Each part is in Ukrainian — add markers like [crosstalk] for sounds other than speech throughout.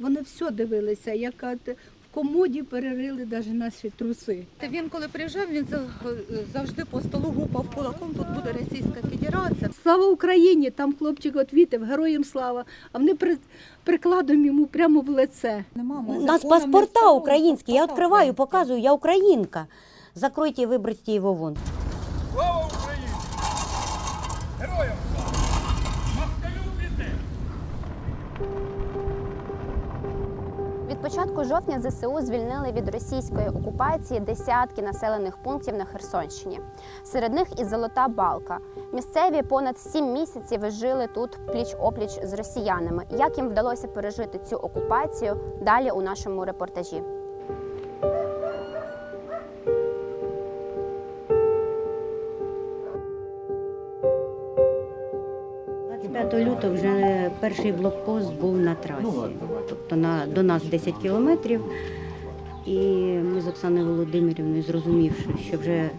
Вони все дивилися, як в комоді перерили навіть наші труси. Він коли приїжджав, він за- завжди по столу гупав кулаком, тут буде Російська Федерація. Слава Україні! Там хлопчик відвітив, героям слава, а вони при, прикладом йому прямо в лице. У нас паспорта українські. Я відкриваю, показую, я українка. Закройте і вибросьте його вон. Початку жовтня ЗСУ звільнили від російської окупації десятки населених пунктів на Херсонщині. Серед них і Золота Балка. Місцеві понад сім місяців жили тут пліч-опліч з росіянами. Як їм вдалося пережити цю окупацію? Далі у нашому репортажі. – 25 лютого вже перший блокпост був на трасі. Тобто на, до нас 10 кілометрів. І ми з Оксаною Володимирівною, зрозумівши, що вже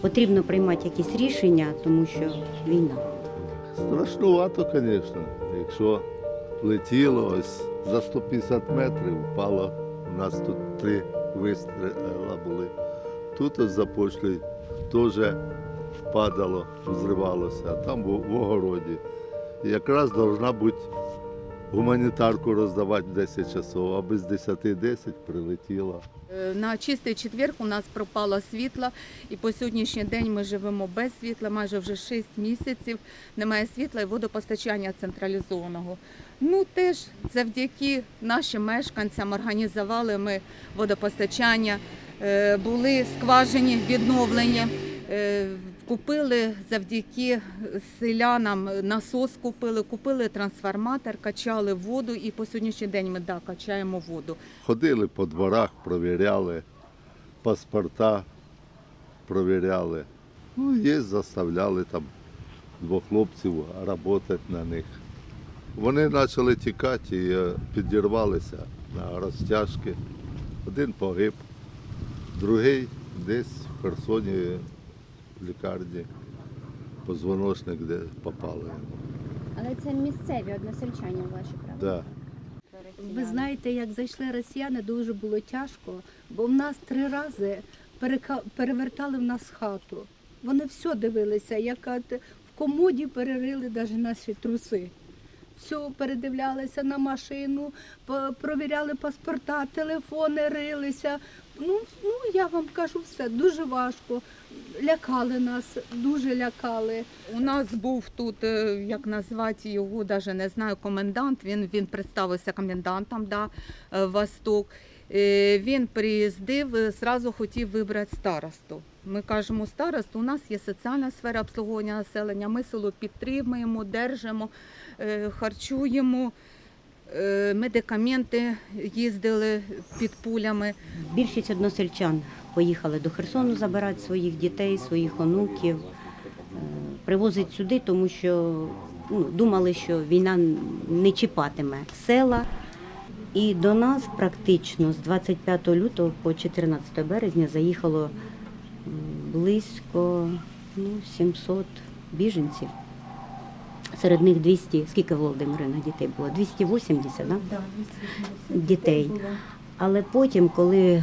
потрібно приймати якісь рішення, тому що війна. Страшнувато, звісно. Якщо летіло ось за 150 метрів впало, у нас тут три вистріла були. Тут ось за пошлі теж падало, взривалося, а там в, в огороді. Якраз повинна бути гуманітарку роздавати в 10 часов, а без 10-10 прилетіла. Е, На чистий четвер у нас пропало світло, і по сьогоднішній день ми живемо без світла. Майже вже 6 місяців немає світла і водопостачання централізованого. Ну теж завдяки нашим мешканцям організували ми водопостачання, е, були скважині відновлені. Купили завдяки селянам насос купили, купили трансформатор, качали воду і по сьогоднішній день ми да, качаємо воду. Ходили по дворах, провіряли, паспорта провіряли. Ну, є, заставляли там двох хлопців працювати на них. Вони почали тікати і е, підірвалися на розтяжки. Один погиб, другий десь в Херсоні в лікарні, позвоночник, де попали. Але це місцеві односельчані ваші правда? Да. Ви знаєте, як зайшли росіяни, дуже було тяжко, бо в нас три рази перека- перевертали в нас хату. Вони все дивилися, як в комоді перерили навіть наші труси. Все передивлялися на машину, провіряли паспорта, телефони рилися. Ну, ну я вам кажу все, дуже важко. Лякали нас, дуже лякали. У нас був тут, е, як назвати його, навіть не знаю, комендант. Він, він представився комендантом да, е, Восток. Е, Він приїздив, зразу хотів вибрати старосту. Ми кажемо, старост, у нас є соціальна сфера обслуговування населення, ми село підтримуємо, держимо, е, харчуємо, е, медикаменти їздили під пулями. Більшість односельчан поїхали до Херсону забирати своїх дітей, своїх онуків, е, привозить сюди, тому що ну, думали, що війна не чіпатиме села. І до нас практично з 25 лютого по 14 березня заїхало близько ну, 700 біженців. Серед них 200, скільки Володимирина дітей було? 280, да? дітей. Але потім, коли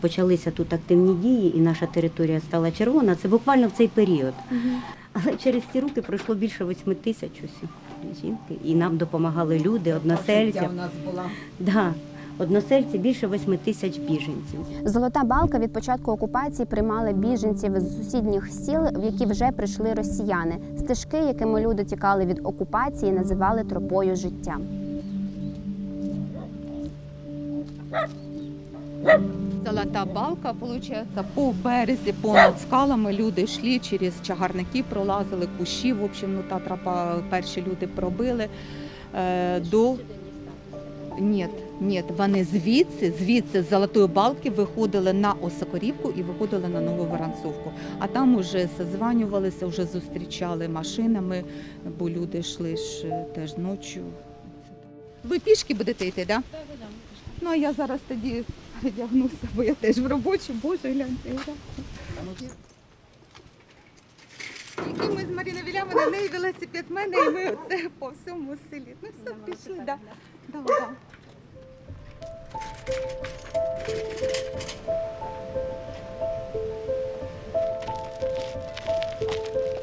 почалися тут активні дії і наша територія стала червона, це буквально в цей період. Але через ці роки пройшло більше восьми тисяч усіх жінки. І нам допомагали люди, односельці. у нас була. Да, односельці більше восьми тисяч біженців. Золота балка від початку окупації приймала біженців з сусідніх сіл, в які вже прийшли росіяни. Стежки, якими люди тікали від окупації, називали тропою життя. Золота балка, виходить, по березі, понад скалами люди йшли через чагарники, пролазили кущі. В общем, ну та тропа перші люди пробили. Е, до... Ні, ні, вони звідси, звідси з Золотої балки виходили на Осокорівку і виходили на Нову Воронцовку. А там уже созванювалися, вже зустрічали машинами, бо люди йшли ж е, теж ночі. Ви пішки будете йти, так? Да? Ну, а я зараз тоді передягнуся, бо я теж в робочу, боже, гляньте. яка. Ми з Маріною Вілями на неї велосипед мене, і ми оце по всьому селі. Ну все, пішли, так. Да. Да, да.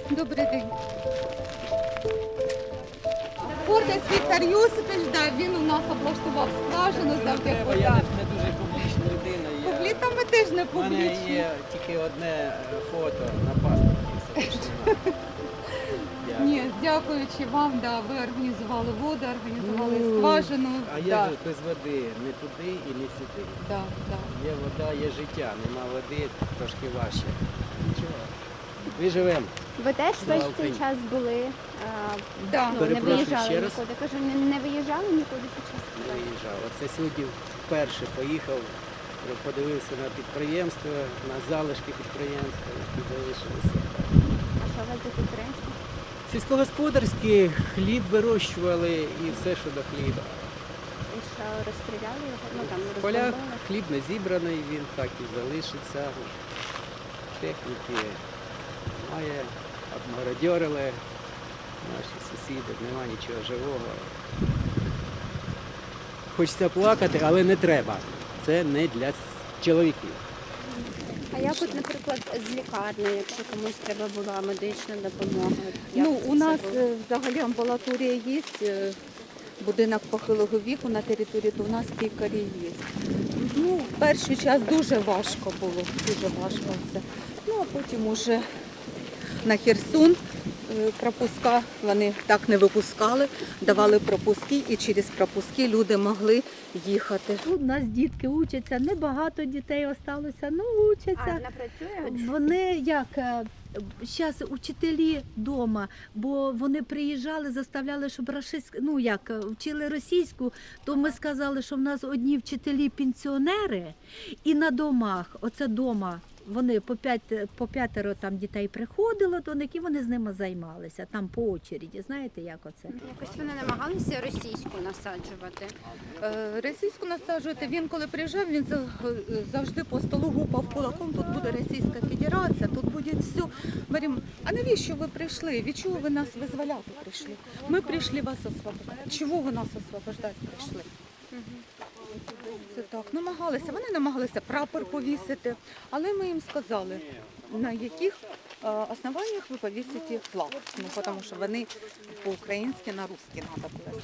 Добрий день. Фортець Віктор Йосипович, да, він у нас облаштував скважину завдяки. Треба, я не, не дуже публічна людина. Я, Публіта ми теж не У мене публічні. є тільки одне е, фото на паспорті. все. [laughs] Дякуючи вам, да, ви організували воду, організували Ну, скважину. А да, я ж без води не туди і не сюди. да, да. Є вода, є життя, нема води, трошки важче. Нічого. Виживемо. Ви теж Слава весь цей Україні. час були, а, Да. ну, не Перепрошую виїжджали ще раз. нікуди. Кажу, не, не виїжджали нікуди під час війни? Виїжджав. Оце сьогодні вперше поїхав, подивився на підприємство, на залишки підприємства, які залишилися. А що у вас за підприємство? Сільськогосподарські хліб вирощували і все, що до хліба. І що розстріляли його? Ну там В полях розбомбили? хліб не зібраний, він так і залишиться. Техніки немає, обмародьорили наші сусіди, нема нічого живого. Хочеться плакати, але не треба. Це не для чоловіків. А як от, наприклад, з лікарні, якщо комусь треба була медична допомога? як Ну, це у все нас було? е, взагалі амбулаторія є, е, будинок похилого віку на території, то у нас лікарі є. Ну, в перший час дуже важко було, дуже важко все. Ну, а потім уже на Херсон пропуска, вони так не випускали, давали пропуски, і через пропуски люди могли їхати. Тут у нас дітки учаться, небагато дітей осталося, ну учаться. працює? Вони як зараз учителі вдома, бо вони приїжджали, заставляли, щоб рашист, ну як е, вчили російську, то ми сказали, що в нас одні вчителі пенсіонери, і на домах, оце дома. Вони по п'ять по п'ятеро там дітей приходило до них, і вони з ними займалися там по очереді. Знаєте, як оце? Якось вони намагалися російську насаджувати. Е, Російську насаджуєте, він коли приїжджав, він завжди по столу гупав кулаком, тут буде Російська Федерація, тут буде все. Говоримо, а навіщо ви прийшли? Від чого ви нас визволяти прийшли? Ми прийшли вас освободити. Чого ви нас освобождати прийшли? Це так, намагалися. Вони намагалися прапор повісити, але ми їм сказали, на яких е, основаннях ви повісите флаг. Ну, тому що вони по-українськи на русский надо було.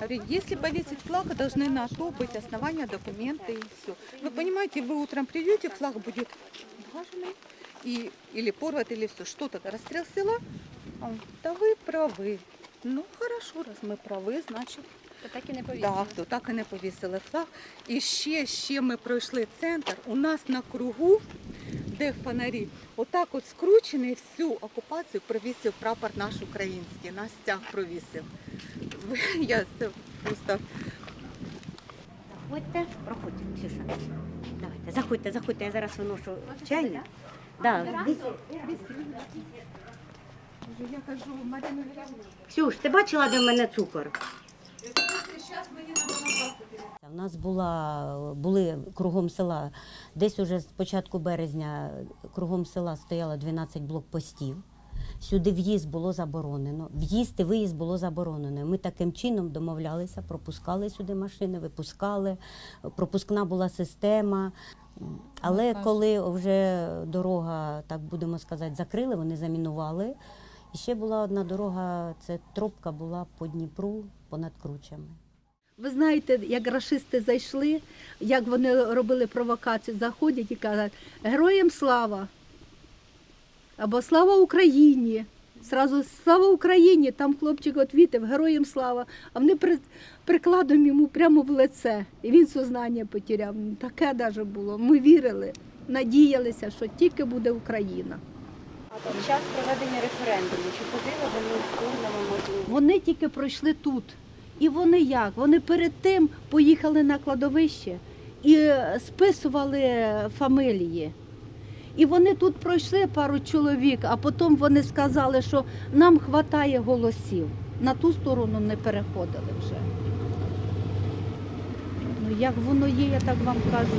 Говорю, Если повесить флаг, должны на то быть основания, документы и все. Вы понимаете, вы утром придете, флаг будет сглаженный и, или порват, или все. Что тогда, расстрел села? А он, Да вы правы. Ну, хорошо, раз ми правы, значить, То так і не повісили. да, то так і не повісили флаг. І ще, ще ми пройшли центр. У нас на кругу, де фонарі, отак от скручений всю окупацію провісив прапор наш український, на стяг провісив. [laughs] Я це просто Заходьте, проходьте, Ксюша. Давайте, заходьте, заходьте, я зараз виношу чайник. Да, я кажу, Марина Ксюш, ти бачила, де в мене цукор? У нас була, були кругом села, десь уже з початку березня кругом села стояло 12 блокпостів. Сюди в'їзд було заборонено. В'їзд і виїзд було заборонено. Ми таким чином домовлялися, пропускали сюди машини, випускали. Пропускна була система. Але коли вже дорога, так будемо сказати, закрили, вони замінували. І ще була одна дорога, це тропка була по Дніпру понад кручами. Ви знаєте, як рашисти зайшли, як вони робили провокацію, заходять і кажуть Героям слава! Або слава Україні! Сразу слава Україні! Там хлопчик відвітив Героям слава! А вони при, прикладом йому прямо в лице. І він сознання потеряв. Таке навіть було. Ми вірили, надіялися, що тільки буде Україна. Під час проведення референдуму, чи ходили вони в повному можливо? Вони тільки пройшли тут. І вони як? Вони перед тим поїхали на кладовище і е, списували фамилії. І вони тут пройшли пару чоловік, а потім вони сказали, що нам вистачає голосів. На ту сторону не переходили вже. Ну, як воно є, я так вам кажу.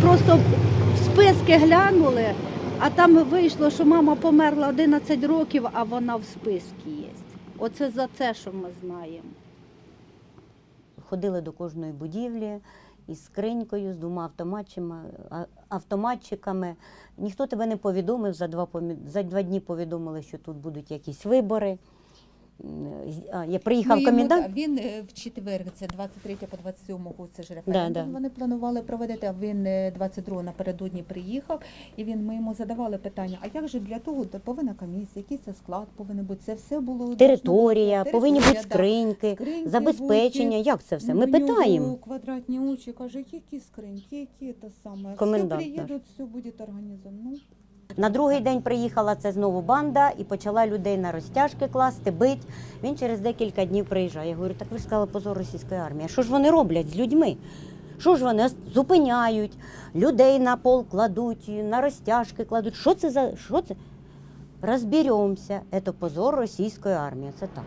Просто в списки глянули, а там вийшло, що мама померла 11 років, а вона в списку є. Оце за це, що ми знаємо. ходили до кожної будівлі із скринькою, з двома автоматчиками. Ніхто тебе не повідомив, за два, за два дні повідомили, що тут будуть якісь вибори. Я приїхав Ну, комендант. да, він е, в четвер, це 23 по 27 це ж референдум. да. Вони планували проводити, а він е, 22 напередодні приїхав, і він ми йому задавали питання: а як же для того де повинна комісія, який це склад повинен бути? Це все було Територія, должно повинні бути да. скриньки, Скриньки забезпечення. будуть. Як це все? Ну, Ми питаємо. Квадратні очі каже, які скриньки, які те саме. Комендант все приїдуть, все буде організовано. На другий день приїхала це знову банда і почала людей на розтяжки класти, бить. Він через декілька днів приїжджає. Я говорю, так ви ж сказали позор російської армії. Що ж вони роблять з людьми? Що ж вони зупиняють, людей на пол кладуть, на розтяжки кладуть. Що це за що це? Розберемося. Це позор російської армії. Це так.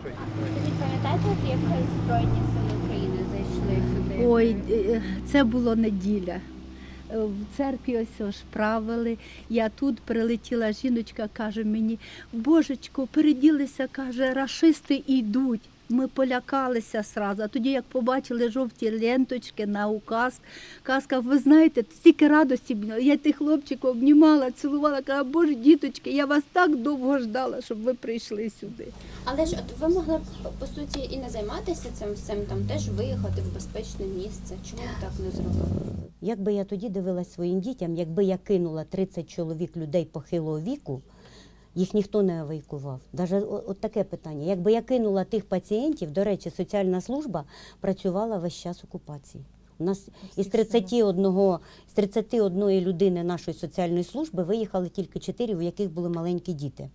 Скажіть, пам'ятаєте, як Збройні сили України зайшли сюди? Ой, е, це було неділя. Е, В церкві ось ось правили. Я тут прилетіла жіночка, каже мені, Божечко, переділися, каже, рашисти йдуть. Ми полякалися сразу. А тоді, як побачили жовті ленточки на указ, казка, ви знаєте, стільки радості. було. Я тих хлопчиків обнімала, цілувала, казала, Боже, діточки, я вас так довго ждала, щоб ви прийшли сюди. Але ж от ви могли б по суті і не займатися цим всім, там теж виїхати в безпечне місце. Чому ви так не зробили? Якби я тоді дивилась своїм дітям, якби я кинула 30 чоловік людей похилого віку, їх ніхто не евакував. Даже от таке питання. Якби я кинула тих пацієнтів, до речі, соціальна служба працювала весь час окупації. У нас із 31, з 31 людини нашої соціальної служби виїхали тільки 4, у яких були маленькі діти.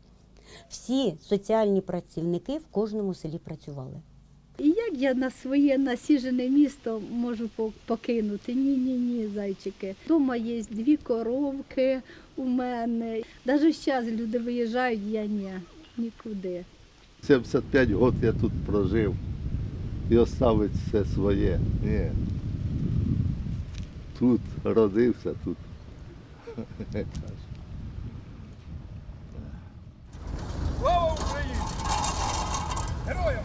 Всі соціальні працівники в кожному селі працювали. І як я на своє насіжене місто можу покинути? Ні, ні, ні, зайчики. Дома є дві коровки у мене. Навіть зараз люди виїжджають, я ні, нікуди. 75 років я тут прожив і оставить все своє. Ні. Тут родився, тут. Слава Україні! Героям